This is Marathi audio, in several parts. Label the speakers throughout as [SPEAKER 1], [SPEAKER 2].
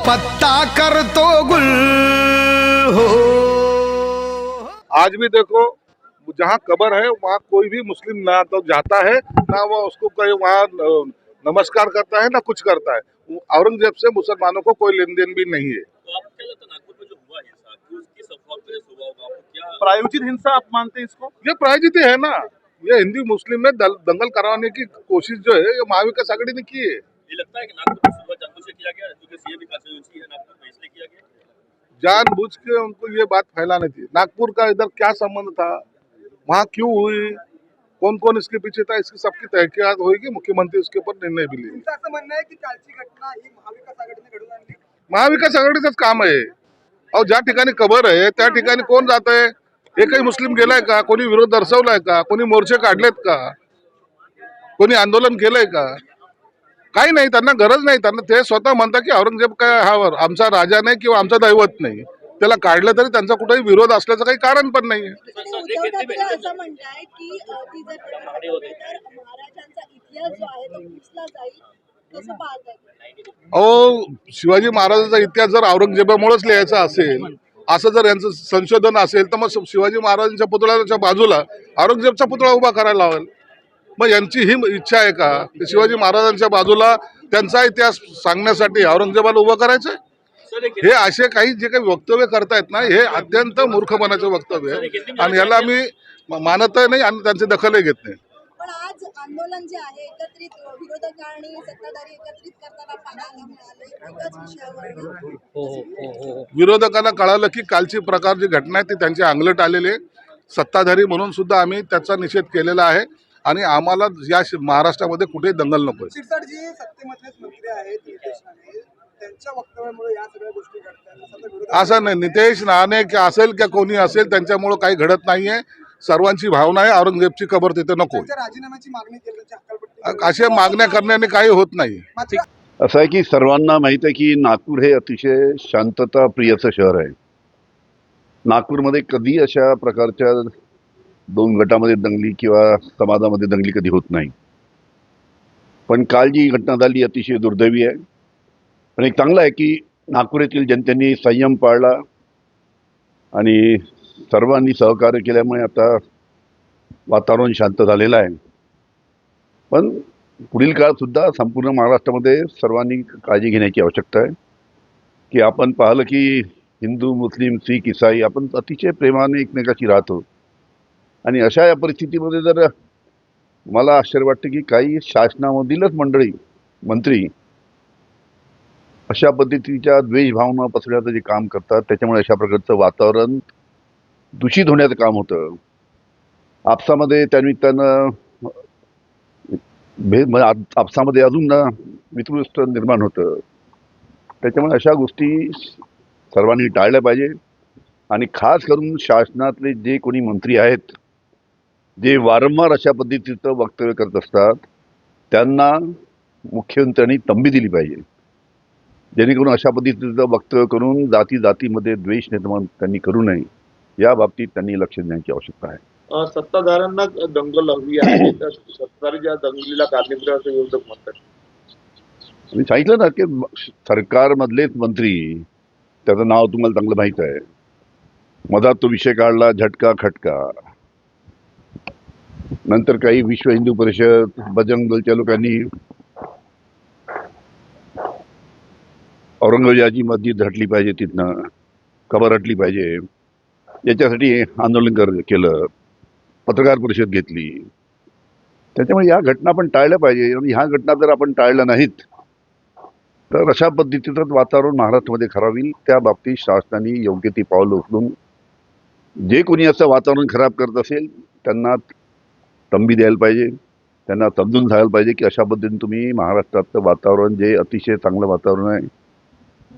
[SPEAKER 1] पत्ता कर तो गुल हो।
[SPEAKER 2] आज भी देखो जहाँ कबर है वहाँ कोई भी मुस्लिम ना तो जाता है ना वो उसको कोई वहाँ नमस्कार करता है ना कुछ करता है। औरंगज़ेब से मुसलमानों को कोई लेन देन भी नहीं है।
[SPEAKER 3] तो
[SPEAKER 4] प्रायोजित हिंसा आप मानते हैं इसको?
[SPEAKER 2] ये प्रायोजित है ना। ये हिंदी मुस्लिम में दंगल कराने की कोशिश जो है ये महाविकास आघाड़ी ने की है।
[SPEAKER 3] ये लगता है कि किया गया? क्योंकि सीएम विकास योजना है नागपुर में इसलिए किया गया?
[SPEAKER 2] जानबूझ के उनको ये बात फैलानी थी। नागपुर का इधर क्या संबंध था? वहाँ क्यों हुई? कौन कौन इसके पीछे था? इसकी सबकी तहकीकात होगी। मुख्यमंत्री उसके ऊपर निर्णय भी लेंगे।
[SPEAKER 5] ही महाविकास
[SPEAKER 2] आघाडीचंच काम आहे अहो ज्या ठिकाणी कबर आहे त्या ठिकाणी कोण जात आहे एकही मुस्लिम गेलाय का? कोणी विरोध दर्शवलाय का? कोणी मोर्चे काढलेत का? कोणी आंदोलन केलंय का? काही नाही त्यांना गरज नाही. त्यांना ते स्वतः म्हणतात की औरंगजेब काय हा आमचा राजा नाही किंवा आमचा दैवत नाही. त्याला काढलं तरी त्यांचा कुठेही विरोध असल्याचं काही कारण पण नाही अहो शिवाजी महाराजांचा इतिहास जर औरंगजेबामुळेच लिहायचा असेल असं जर यांचं संशोधन असेल तर मग शिवाजी महाराजांच्या पुतळ्याच्या बाजूला औरंगजेबचा पुतळा उभा करायला लावेल मग यांची ही इच्छा आहे का? की शिवाजी महाराजांच्या बाजूला त्यांचा इतिहास सांगण्यासाठी औरंगजेबाला उभं करायचं हे असे काही जे काही वक्तव्य करतायत ना हे अत्यंत मूर्खपणाचे वक्तव्य आहे. आणि याला आम्ही मानतही नाही आणि त्यांची दखलही घेत नाही.
[SPEAKER 6] पण आज आंदोलन जे आहे एकत्रित अ, विरोधक आणि सत्ताधारी एकत्रित करताना पाहायला मिळाले एकाच विषयावर
[SPEAKER 2] विरोधकांना कळालं की कालची प्रकार जी घटना आहे ती त्यांची अंगलट आलेली आहे. सत्ताधारी म्हणून सुद्धा आम्ही त्याचा निषेध केलेला आहे. आणि आम्हाला या महाराष्ट्रामध्ये कुठेही दंगल नको
[SPEAKER 5] शिरसाटजी सत्तेमधलेच मंत्री आहेत नितेश राणे त्यांच्या वक्तव्यामुळे या सगळ्या गोष्टी घडतात असं
[SPEAKER 2] नाही. नितेश राणे की असेल किंवा कोणी असेल त्यांच्यामुळं काही घडत नाहीये. सर्वांची भावना आहे. औरंगजेबची कबर तिथे नको अशा मागण्या करण्याने काही होत नाही.
[SPEAKER 7] असं आहे की सर्वांना माहीत आहे की नागपूर हे अतिशय शांतताप्रियचं शहर आहे. नागपूरमध्ये कधी अशा प्रकारच्या दोन गटामध्ये दंगली किंवा समाजामध्ये दंगली कधी होत नाही. पण काल जी घटना झाली अतिशय दुर्दैवी आहे. पण एक चांगलं आहे की नागपूर येथील जनतेने संयम पाळला आणि सर्वांनी सहकार्य केल्यामुळे आता वातावरण शांत झालेलं आहे. पण पुढील काळातसुद्धा संपूर्ण महाराष्ट्रामध्ये सर्वांनी काळजी घेण्याची आवश्यकता आहे. की आपण पाहिलं की हिंदू मुस्लिम शीख इसाई आपण अतिशय प्रेमाने एकमेकाशी राहतो. आणि अशा या परिस्थितीमध्ये जर मला आश्चर्य वाटतं की काही शासनामधीलच मंडळी मंत्री अशा पद्धतीच्या द्वेष भावना पसरण्याचं जे काम करतात त्याच्यामुळे अशा प्रकारचं वातावरण दूषित होण्याचं काम होतं. आपसामध्ये त्यानिमित्तानं भेद म्हणजे आपसामध्ये अजून वितृष्ट निर्माण होतं. त्याच्यामुळे अशा गोष्टी सर्वांनी टाळल्या पाहिजे. आणि खास करून शासनातले जे कोणी मंत्री आहेत जे वारंवार अशा पद्धतीचं वक्तव्य करत असतात त्यांना मुख्यमंत्र्यांनी तंबी दिली पाहिजे. जेणेकरून अशा पद्धतीचं वक्तव्य करून जाती जातीमध्ये द्वेष निर्माण त्यांनी करू नये या बाबतीत त्यांनी लक्ष देण्याची आवश्यकता आहे.
[SPEAKER 4] सत्ताधाऱ्यांना दंगल हवी आहे सत्ताधारी ज्या दंगलीला कारणीभूत आहे असं विरोधक म्हणतात.
[SPEAKER 7] मी सांगितलं ना की सरकारमधलेच मंत्री त्याचं नाव तुम्हाला चांगलं माहीत आहे. मधात तो विषय काढला झटका खटका. नंतर काही विश्व हिंदू परिषद बजरंग दलच्या लोकांनी औरंगजेबाची मस्जिद हटली पाहिजे तिथनं कबर हटली पाहिजे. याच्यासाठी आंदोलन कर केलं. पत्रकार परिषद घेतली. त्याच्यामुळे या घटना आपण टाळल्या पाहिजे. आणि ह्या घटना जर आपण टाळल्या नाहीत तर अशा पद्धतीचंच वातावरण महाराष्ट्रामध्ये खराब होईल. त्या बाबतीत शासनाने योग्य ती पावलं उचलून जे कोणी असं वातावरण खराब करत असेल त्यांना तंबी द्यायला पाहिजे. त्यांना समजून सांगायला पाहिजे की अशा पद्धतीने तुम्ही महाराष्ट्रातलं वातावरण जे अतिशय चांगलं वातावरण आहे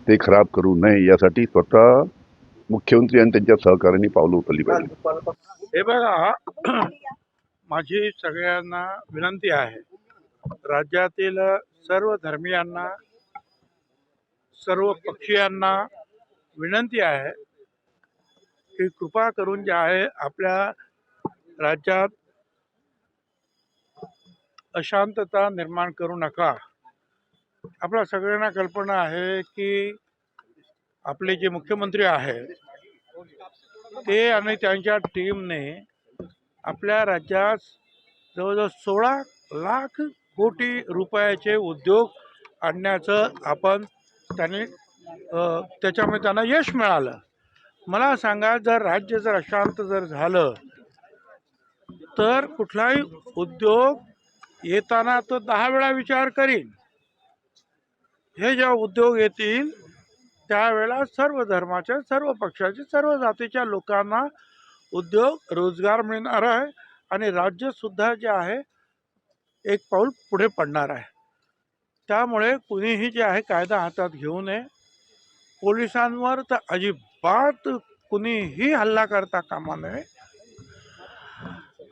[SPEAKER 7] ते खराब करू नये. यासाठी स्वतः मुख्यमंत्री आणि त्यांच्या सहकार्याने पावलं उचलली पाहिजे.
[SPEAKER 8] हे बघा माझी सगळ्यांना विनंती आहे. राज्यातील सर्व धर्मियांना सर्व पक्षीयांना विनंती आहे की कृपा करून जे आहे आपल्या राज्यात अशांतता निर्माण करू नका. आपल्या सगळ्यांना कल्पना आहे की आपले जे मुख्यमंत्री आहेत ते आणि त्यांच्या टीमने आपल्या राज्यात जवळजवळ सोळा लाख कोटी रुपयाचे उद्योग आणण्याचं आपण त्यांनी त्याच्यामुळे त्यांना यश मिळालं. मला सांगा जर राज्य जर अशांत जर झालं तर कुठलाही उद्योग येताना तो दहा वेळा विचार करीन. हे जेव्हा उद्योग येतील त्यावेळेला सर्व धर्माच्या सर्व पक्षाच्या सर्व जातीच्या लोकांना उद्योग रोजगार मिळणार आहे आणि राज्यसुद्धा जे आहे एक पाऊल पुढे पडणार आहे. त्यामुळे कुणीही जे आहे कायदा हातात घेऊ नये. पोलिसांवर तर अजिबात कुणीही हल्ला करता कामा नये.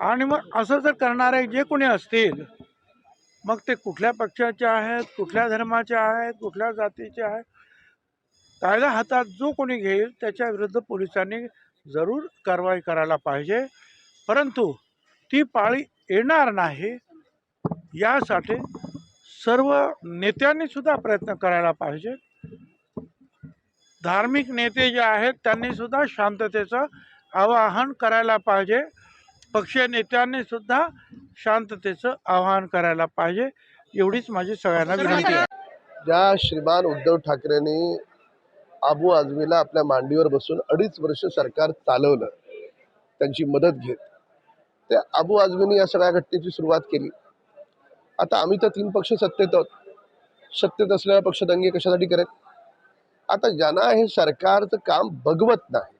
[SPEAKER 8] आणि मग असं जर करणारे जे कोणी असतील मग ते कुठल्या पक्षाचे आहेत कुठल्या धर्माचे आहेत कुठल्या जातीचे आहेत कायदा हातात जो कोणी घेईल त्याच्या विरुद्ध पोलिसांनी जरूर कारवाई करायला पाहिजे. परंतु ती पाळी येणार नाही यासाठी सर्व नेत्यांनी सुद्धा प्रयत्न करायला पाहिजे. धार्मिक नेते जे आहेत त्यांनी सुद्धा शांततेचं आवाहन करायला पाहिजे. पक्षीय नेत्यांनी सुद्धा शांततेचं आवाहन करायला पाहिजे. एवढीच माझी सगळ्यांना विनंती आहे.
[SPEAKER 9] ज्या श्रीमान उद्धव ठाकरेंनी आबू आझमीला आपल्या मांडीवर बसून अडीच वर्ष सरकार चालवलं त्यांची मदत घेत त्या आबू आझमीने या सगळ्या घटनेची सुरुवात केली. आता आम्ही तर तीन पक्ष सत्तेत आहोत. सत्तेत असलेला पक्ष दंगे कशासाठी करेल? आता ज्यांना हे सरकारचं काम बघवत नाही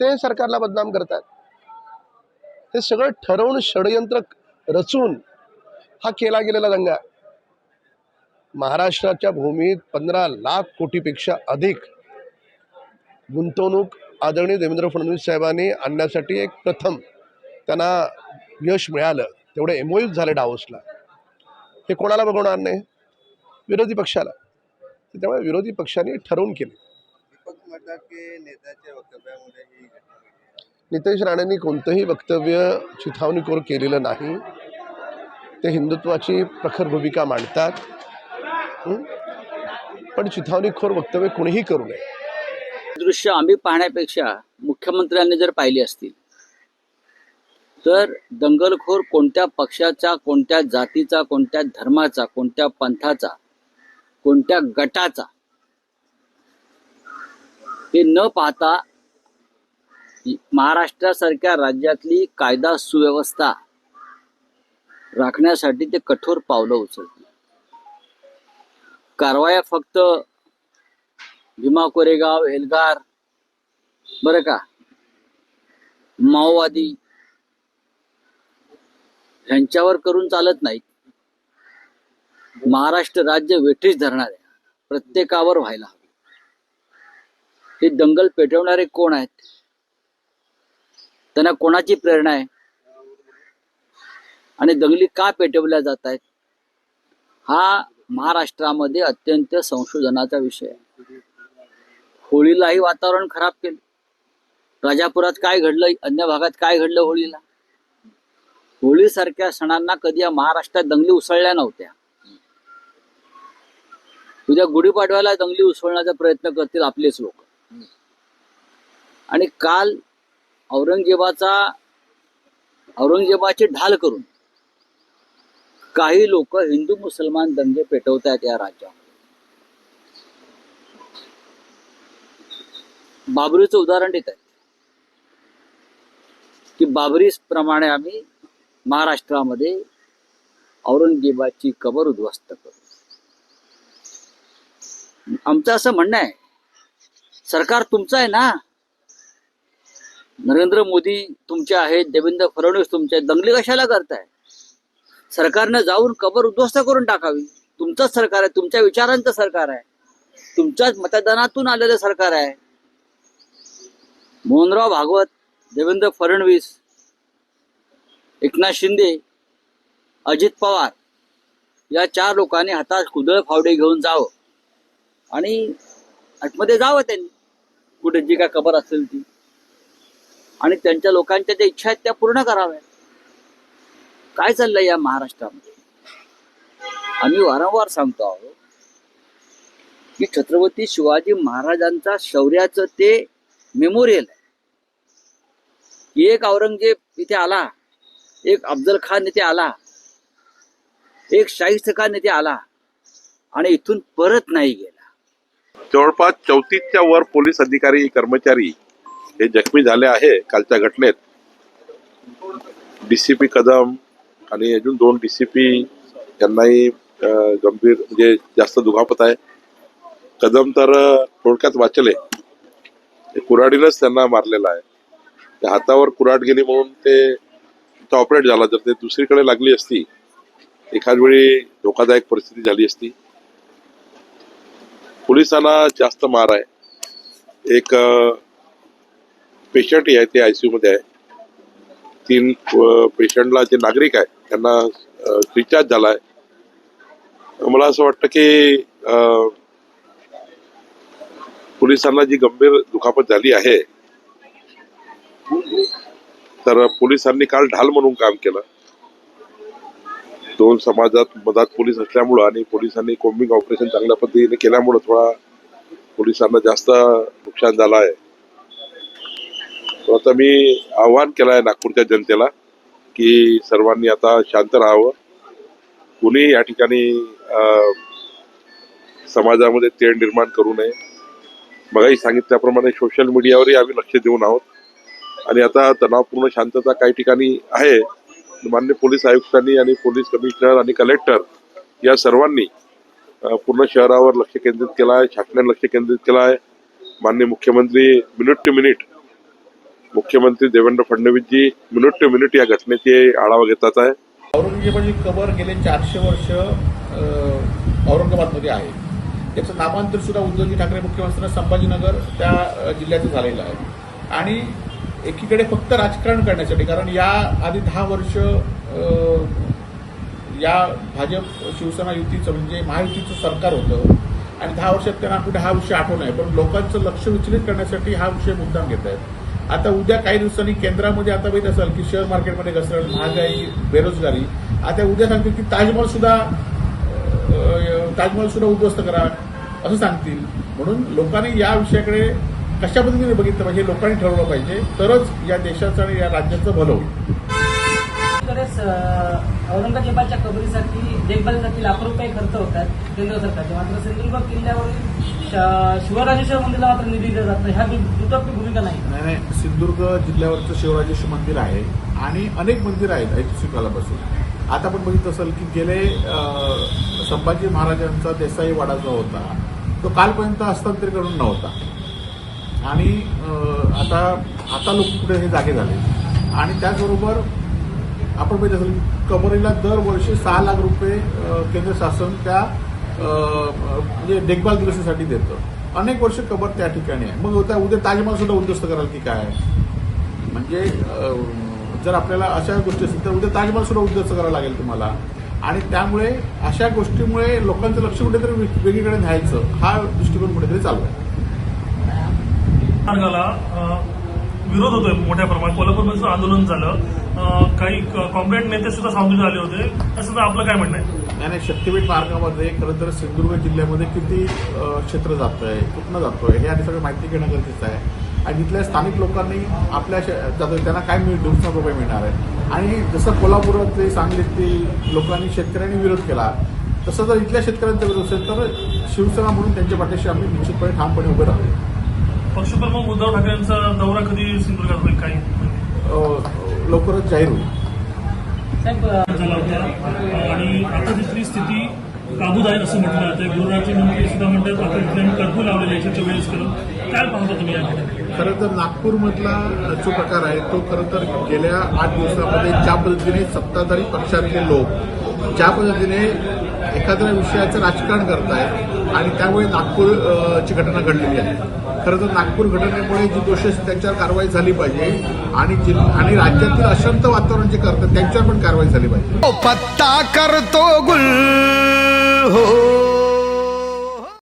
[SPEAKER 9] ते सरकारला बदनाम करतात हे सगळं ठरवून षडयंत्र रचून हा केला गेलेला दंगा. महाराष्ट्राच्या भूमीत पंधरा लाख कोटीपेक्षा अधिक गुंतवणूक आदरणीय देवेंद्र फडणवीस साहेबांनी आणण्यासाठी एक प्रथम त्यांना यश मिळालं. तेवढे एमओयूज झाले डावोसला हे कोणाला बघवणार नाही? विरोधी पक्षाला. त्यामुळे विरोधी पक्षाने ठरवून केले. नितेश राणेंनी कोणतंही वक्तव्य चिथावणीखोर केलेलं नाही. ते हिंदुत्वाची प्रखर भूमिका मांडतात. पण चिथावणीखोर वक्तव्य कुणीही करू नये.
[SPEAKER 10] दृश्य आम्ही पाहण्यापेक्षा मुख्यमंत्र्यांनी जर पाहिले असतील तर दंगलखोर कोणत्या पक्षाचा कोणत्या जातीचा कोणत्या धर्माचा कोणत्या पंथाचा कोणत्या गटाचा हे न पाहता महाराष्ट्रासारख्या राज्यातली कायदा सुव्यवस्था राखण्यासाठी ते कठोर पावलं उचलते कारवाया फक्त भीमा कोरेगाव एल्गार बरं का माओवादी ह्यांच्यावर करून चालत नाहीत. महाराष्ट्र राज्य वेठीस धरणाऱ्या प्रत्येकावर व्हायला हवी. हे दंगल पेटवणारे कोण आहेत? त्यांना कोणाची प्रेरणा आहे? आणि दंगली का पेटवल्या जात आहेत? हा महाराष्ट्रामध्ये अत्यंत संशोधनाचा विषय आहे. होळीलाही वातावरण खराब केलं. राजापुरात काय घडलं? अन्य भागात काय घडलं होळीला? होळीसारख्या सणांना कधी या महाराष्ट्रात दंगली उसळल्या नव्हत्या. उद्या गुढीपाडव्याला दंगली उसळण्याचा प्रयत्न करतील आपलेच लोक. आणि काल औरंगजेबाचा औरंगजेबाची ढाल करून काही लोक हिंदू मुसलमान दंगे पेटवत आहेत या राज्यात बाबरीचं उदाहरण देत आहेत. की बाबरी प्रमाणे आम्ही महाराष्ट्रामध्ये औरंगजेबाची कबर उद्ध्वस्त करू. आमचं असं म्हणणं आहे सरकार तुमचं आहे ना? नरेंद्र मोदी तुमचे आहेत देवेंद्र फडणवीस तुमचे आहेत दंगली कशाला करताय? सरकारनं जाऊन कबर उद्ध्वस्त करून टाकावी. तुमचंच सरकार आहे तुमच्या विचारांचं सरकार आहे. तुमच्याच मतदानातून आलेलं सरकार आहे. मोहनराव भागवत देवेंद्र फडणवीस एकनाथ शिंदे अजित पवार या चार लोकांनी हातात कुदळ फावडे घेऊन जावं. आणि आतमध्ये जावं त्यांनी. कुठे जी काय खबर असेल ती. आणि त्यांच्या लोकांच्या ज्या इच्छा आहेत त्या पूर्ण कराव्या काय चाललंय या महाराष्ट्रामध्ये? आम्ही वारंवार सांगतो आहोत की छत्रपती शिवाजी महाराजांचा शौर्याचं ते मेमोरियल आहे. की एक औरंगजेब इथे आला एक अफजल खान इथे आला एक शाहिस्त खान इथे आला आणि इथून परत नाही गेला.
[SPEAKER 11] जवळपास चौतीसच्या वर पोलीस अधिकारी कर्मचारी हे जखमी झाले आहे कालच्या घटनेत. डीसीपी कदम आणि अजून दोन डीसीपी यांनाही गंभीर म्हणजे जास्त दुखापत आहे. कदम तर थोडक्यात वाचले. ते कुऱ्हाडीनंच त्यांना मारलेला आहे. त्या हातावर कुऱ्हाड गेली म्हणून ते ऑपरेट झाला. जर ते दुसरीकडे लागली असती एखाद वेळी धोकादायक परिस्थिती झाली असती. पोलिसांना जास्त मार आहे. एक पेशंट आहे ते आयसीयू मध्ये आहे. तीन पेशंटला जे नागरिक आहे त्यांना रिचार्ज झाला आहे मला असं वाटतं की पोलिसांना जी गंभीर दुखापत झाली आहे तर पोलिसांनी काल ढाल म्हणून काम केलं. दोन समाजात मधात पोलीस असल्यामुळं आणि पोलिसांनी कोम्बिंग ऑपरेशन चांगल्या पद्धतीने केल्यामुळं थोडा पोलिसांना जास्त नुकसान झालं आहे. आता मी आव्हान केलं आहे नागपूरच्या जनतेला की सर्वांनी आता शांत राहावं. कुणी या ठिकाणी समाजामध्ये तेढ निर्माण करू नये. मगाही सांगितल्याप्रमाणे सोशल मीडियावरही आम्ही लक्ष देऊन आहोत. आणि आता तणावपूर्ण शांतता काही ठिकाणी आहे. मान्य पोलीस आयुक्तांनी आणि पोलीस कमिशनर आणि कलेक्टर या सर्वांनी पूर्ण शहरावर लक्ष केंद्रित केलं आहे शासनाने लक्ष केंद्रित केलं आहे. मान्य मुख्यमंत्री मिनिट टू मिनिट मुख्यमंत्री देवेंद्र फडणवीसजी मिनिट टू मिनिट या घटनेची आढावा घेतात आहे.
[SPEAKER 12] औरंगजेबाची कबर गेले चारशे वर्ष औरंगाबादमध्ये आहे. त्याचं नामांतर सुद्धा उद्धवजी ठाकरे मुख्यमंत्री संभाजीनगर त्या जिल्ह्याचं झालेलं आहे. आणि एकीकडे फक्त राजकारण करण्यासाठी कारण या आधी दहा वर्ष या भाजप शिवसेना युतीचं म्हणजे महायुतीचं सरकार होतं. आणि दहा वर्षात त्यांना कुठे हा विषय आठवण आहे पण लोकांचं लक्ष विचलित करण्यासाठी हा विषय मुद्दाम घेत आहेत. आता उद्या काही दिवसांनी केंद्रामध्ये आता माहीत असाल की शेअर मार्केटमध्ये घसरण महागाई बेरोजगारी. आता उद्या सांगतील की ताजमहल सुद्धा ताजमहल सुद्धा उद्ध्वस्त करा असं सांगतील. म्हणून लोकांनी या विषयाकडे कशा पद्धतीने बघितलं पाहिजे लोकांनी ठरवलं पाहिजे. तरच या देशाचं आणि या राज्याचं भलं होईल.
[SPEAKER 13] औरंगजेबाच्या कबरीसाठी देखभालीसाठी लाखो रुपये खर्च होतात केंद्र सरकारचे. मात्र सिंधुदुर्ग किल्ल्यावरील शिवराजेश्वर मंदिराला मात्र निधी दिला जात नाही. ह्या दुटप्पी भूमिका नाही.
[SPEAKER 12] नाही नाही. सिंधुदुर्ग जिल्ह्यावरचं शिवराजेश्वर मंदिर आहे आणि अनेक मंदिर आहेत ऐतिहासिक कालापासून आता आपण बघित असेल की गेले संभाजी महाराजांचा देसाई वाडा जो होता तो कालपर्यंत हस्तांतरीकरण करून नव्हता. आणि आता आता लोक पुढे हे जागे झाले. आणि त्याचबरोबर आपण बघित असेल की कबरीला दरवर्षी सहा लाख रुपये केंद्र शासन त्या म्हणजे देखभाल दुरुस्तीसाठी देतं. अनेक वर्ष कबर त्या ठिकाणी आहे. मग उद्या उद्या ताजमहल सुद्धा उद्ध्वस्त कराल की काय म्हणजे जर आपल्याला अशा गोष्टी असतील तर उद्या ताजमहल सुद्धा उद्ध्वस्त करावं लागेल तुम्हाला. आणि त्यामुळे अशा गोष्टीमुळे लोकांचं लक्ष कुठेतरी वेगळीकडे न्यायचं हा दृष्टिकोन कुठेतरी चालू आहे
[SPEAKER 14] मार्गाला विरोध होतोय मोठ्या प्रमाणात. कोल्हापूरमध्ये आंदोलन झालं. काही कॉम्रेड नेते सुद्धा सावधून आले होते. असं तर आपलं काय म्हणणं आहे?
[SPEAKER 12] नाही नाही शक्तीपीठ मार्गामध्ये खरं तर सिंधुदुर्ग जिल्ह्यामध्ये किती क्षेत्र जातंय कुठनं जातोय हे आधी सगळं माहिती घेणं गरजेचं आहे. आणि तिथल्या स्थानिक लोकांनी आपल्या जातोय त्यांना काय मिळ दिवसा रुपये मिळणार आहे. आणि जसं कोल्हापुरातले सांगलीतले लोकांनी शेतकऱ्यांनी विरोध केला तसं जर इथल्या शेतकऱ्यांचा विरोध असेल तर शिवसेना म्हणून त्यांच्या पाठीशी आम्ही निश्चितपणे ठामपणे उभे राहतो
[SPEAKER 14] पक्षप्रमुख उद्धव ठाकरेंचा दौरा कधी सिंधुदुर्गात होईल काही
[SPEAKER 12] लवकरच जाहीर होईल.
[SPEAKER 14] झाला होता. आणि आता तिथली स्थिती काबूत आहे असं म्हटलं जातं गृहराज्यमंत्री सुद्धा म्हणतात आता इथले आम्ही कर्फ्यू लावलेले आहे चव्वेचाळीस करून. काय पाहता तुम्ही या
[SPEAKER 12] खरं तर नागपूरमधला जो प्रकार आहे तो खरं तर गेल्या आठ दिवसामध्ये ज्या पद्धतीने सत्ताधारी पक्षातले लोक ज्या पद्धतीने एखाद्या विषयाचं राजकारण करतायत आणि त्यामुळे नागपूर अ, ची घटना घडलेली आहे. खरं तर नागपूर घटनेमुळे जी दोषी त्यांच्यावर कारवाई झाली पाहिजे. आणि आणि राज्यातील अशांत वातावरण जे करतात त्यांच्यावर पण कारवाई झाली पाहिजे.
[SPEAKER 1] पत्ता करतो गुल हो.